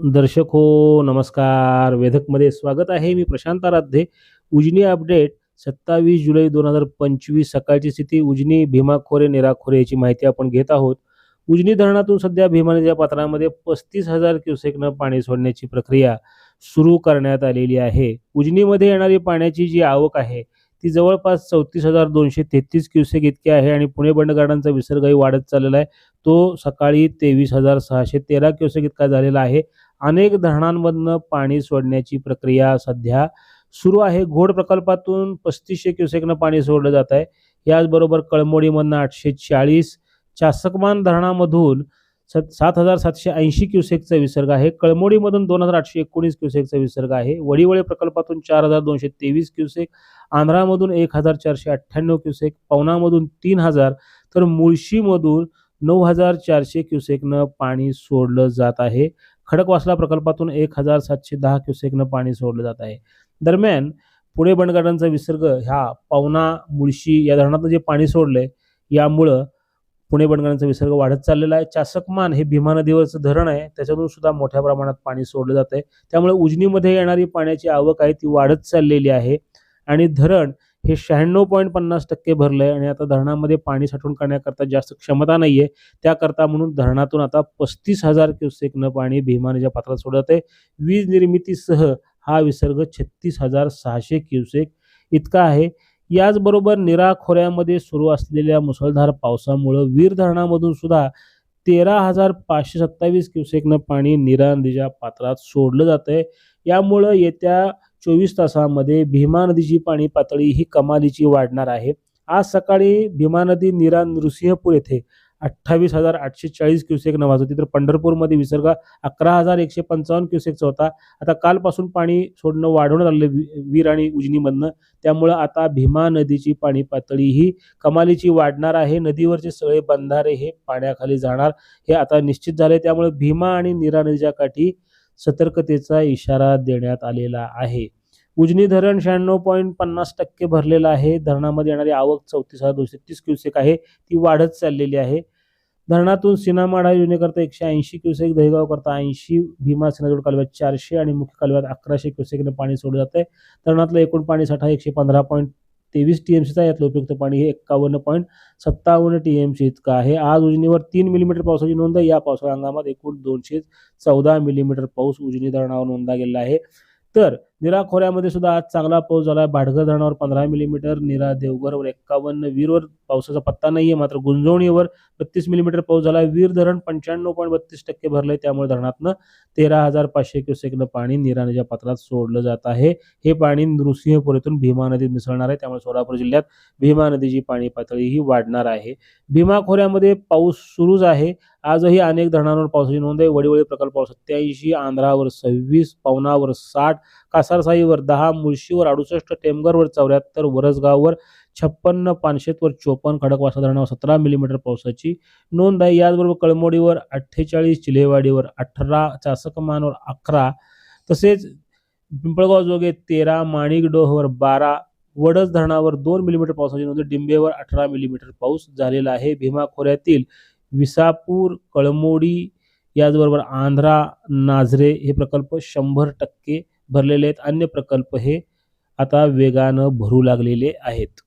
दर्शक हो नमस्कार. वेधकमध्ये स्वागत आहे. मी प्रशांत आराध्ये. उजनी अपडेट सत्तावीस जुलै दोन हजार पंचवीस सकाळची स्थिती उजनी भीमा खोरे निरा खोरे याची माहिती आपण घेत आहोत. उजनी धरणातून सध्या भीमा नदीच्या पात्रामध्ये पस्तीस हजार क्युसेकनं पाणी सोडण्याची प्रक्रिया सुरू करण्यात आलेली आहे. उजनीमध्ये येणारी पाण्याची जी आवक आहे ती जवळपास चौतीस हजार दोनशे तेहतीस क्युसेक इतकी आहे आणि पुणे बंडगार्डनचा विसर्गही वाढत चाललेला आहे. तो सकाळी तेवीस हजार सहाशे तेरा क्युसेक इतका झालेला आहे. अनेक धरणांमधनं पाणी सोडण्याची प्रक्रिया सध्या सुरू आहे. घोड प्रकल्पातून पस्तीसशे क्युसेकनं पाणी सोडलं जात आहे. याचबरोबर कळमोडीमधनं आठशे चाळीस चासकमान धरणामधून सत सात हजार सातशे ऐंशी क्युसेकचा विसर्ग आहे. कळमोडीमधून दोन हजार आठशे एकोणीस क्युसेकचा विसर्ग आहे. वडिवळे प्रकल्पातून चार हजार दोनशे तेवीस क्युसेक आंध्रामधून एक हजार चारशे अठ्ठ्याण्णव क्युसेक पवनामधून तीन हजार तर मुळशीमधून नऊ हजार चारशे क्युसेकनं पाणी सोडलं जात आहे. खडकवासला प्रकल्पातून एक हजार सातशे दहा क्युसेकनं पाणी सोडलं जात आहे. दरम्यान पुणे बंडगार्डनचा विसर्ग ह्या पवना मुळशी या धरणातनं जे पाणी सोडलंय यामुळं पुणे बंडगार्डनचा विसर्ग वाढत चाललेला आहे. चासकमान हे भीमा नदीवरचं धरण आहे. त्याच्यातून सुद्धा मोठ्या प्रमाणात पाणी सोडलं जात आहे त्यामुळे उजनीमध्ये येणारी पाण्याची आवक आहे ती वाढत चाललेली आहे. आणि धरण हे शहाण्णव पॉईंट पन्नास टक्के भरलं आहे आणि आता धरणामध्ये पाणी साठवून करण्याकरता जास्त क्षमता नाही आहे त्याकरता म्हणून धरणातून आता पस्तीस हजार क्युसेकनं पाणी भीमानेच्या पात्रात सोडत आहे वीज निर्मितीसह हा विसर्ग छत्तीस हजार सहाशे क्युसेक इतका आहे. याचबरोबर निरा खोऱ्यामध्ये सुरू असलेल्या मुसळधार पावसामुळं वीर धरणामधून सुद्धा तेरा हजार पाचशे सत्तावीस क्युसेकनं पाणी निरा नदीच्या पात्रात सोडलं जातं आहे यामुळं येत्या चोवीस तासामध्ये भीमा नदीची पाणी पातळी ही कमालीची वाढणार आहे. आज सकाळी भीमा नदी निरा नृसिंहपूर येथे अठ्ठावीस हजार आठशे चाळीस क्युसेक नवाज होती. तर पंढरपूरमध्ये विसर्ग अकरा हजार एकशे पंचावन्न क्युसेकचा होता. आता कालपासून पाणी सोडणं वाढवण्यात आलेलं वीर आणि उजनीमधनं. त्यामुळं आता भीमा नदीची पाणी पातळी ही कमालीची वाढणार आहे. नदीवरचे सगळे बंधारे हे पाण्याखाली जाणार. हे आता निश्चित झाले त्यामुळे भीमा आणि नीरा नदीच्या काठी सतर्कतेचा इशारा देण्यात आलेला आहे. उजनी धरण शहाण्णव पॉईंट पन्नास टक्के भरलेलं आहे. धरणामध्ये येणारी आवक चौतीस हजार दोनशे तीस क्युसेक आहे. ती वाढत चाललेली आहे. धरणातून सिनामाडा योजनेकरता एकशे ऐंशी क्युसेक दहेगाव करता ऐंशी भीमा सिनाजोड कालव्यात चारशे आणि मुख्य कालव्यात अकराशे क्युसेकनं पाणी सोडलं जातं आहे धरणातलं एकूण पाणी साठा एकशे पंधरा पॉईंट तेवीस टी एम सीचा यातलं उपयुक्त पाणी हे एक्कावन्न पॉईंट सत्तावन्न टी एम सी इतकं आहे. आज उजनीवर तीन मिलीमीटर पावसाची नोंद आहे. या पावसाळ्या हंगामात एकूण दोनशे चौदा मिलीमीटर पाऊस उजनी धरणावर नोंदला गेला आहे. तर निरा खोऱ्यामध्ये सुद्धा आज चांगला पाऊस झाला आहे भाडघर धरणावर पंधरा मिलीमीटर निरा देवघरवर एक्कावन्न वीरवर पावसाचा पत्ता नाही आहे मात्र गुंजवणीवर बत्तीस मिलीमीटर पाऊस झाला आहे वीर धरण पंच्याण्णव पॉईंट बत्तीस टक्के भरलं आहे त्यामुळे धरणातनं तेरा हजार पाचशे क्युसेकनं पाणी निरा नदीच्या पात्रात सोडलं जात आहे हे पाणी नृसिंहपुरीतून भीमा नदीत मिसळणार आहे. त्यामुळे सोलापूर जिल्ह्यात भीमा नदीची पाणी पातळी ही वाढणार आहे. भीमा खोऱ्यामध्ये पाऊस सुरूच आहे. आजही अनेक धरणांवर पावसाची नोंद आहे. वडीवळी प्रकल्पावर सत्याऐंशी आंध्रावर सव्वीस पवनावर साठ कास कासारसाईवर दहा मुळशीवर अडुसष्ट टेमघरवर चौऱ्याहत्तर वरसगाववर छप्पन्न पानशेतवर चोपन्न खडकवासा धरणावर सतरा मिलीमीटर पावसाची नोंद आहे. याचबरोबर कळमोडीवर अठ्ठेचाळीस चिलेवाडीवर अठरा चासकमानवर अकरा तसेच पिंपळगाव जोगे तेरा माणिकडोहवर बारा वडस धरणावर दोन मिलीमीटर पावसाची नोंद डिंबेवर अठरा मिलीमीटर पाऊस झालेला आहे. भीमा खोऱ्यातील विसापूर कळमोडी याचबरोबर आंध्रा नाझरे हे प्रकल्प शंभर टक्के भरलेले आहेत. अन्य प्रकल्प हे आता वेगानं भरू लागलेले आहेत.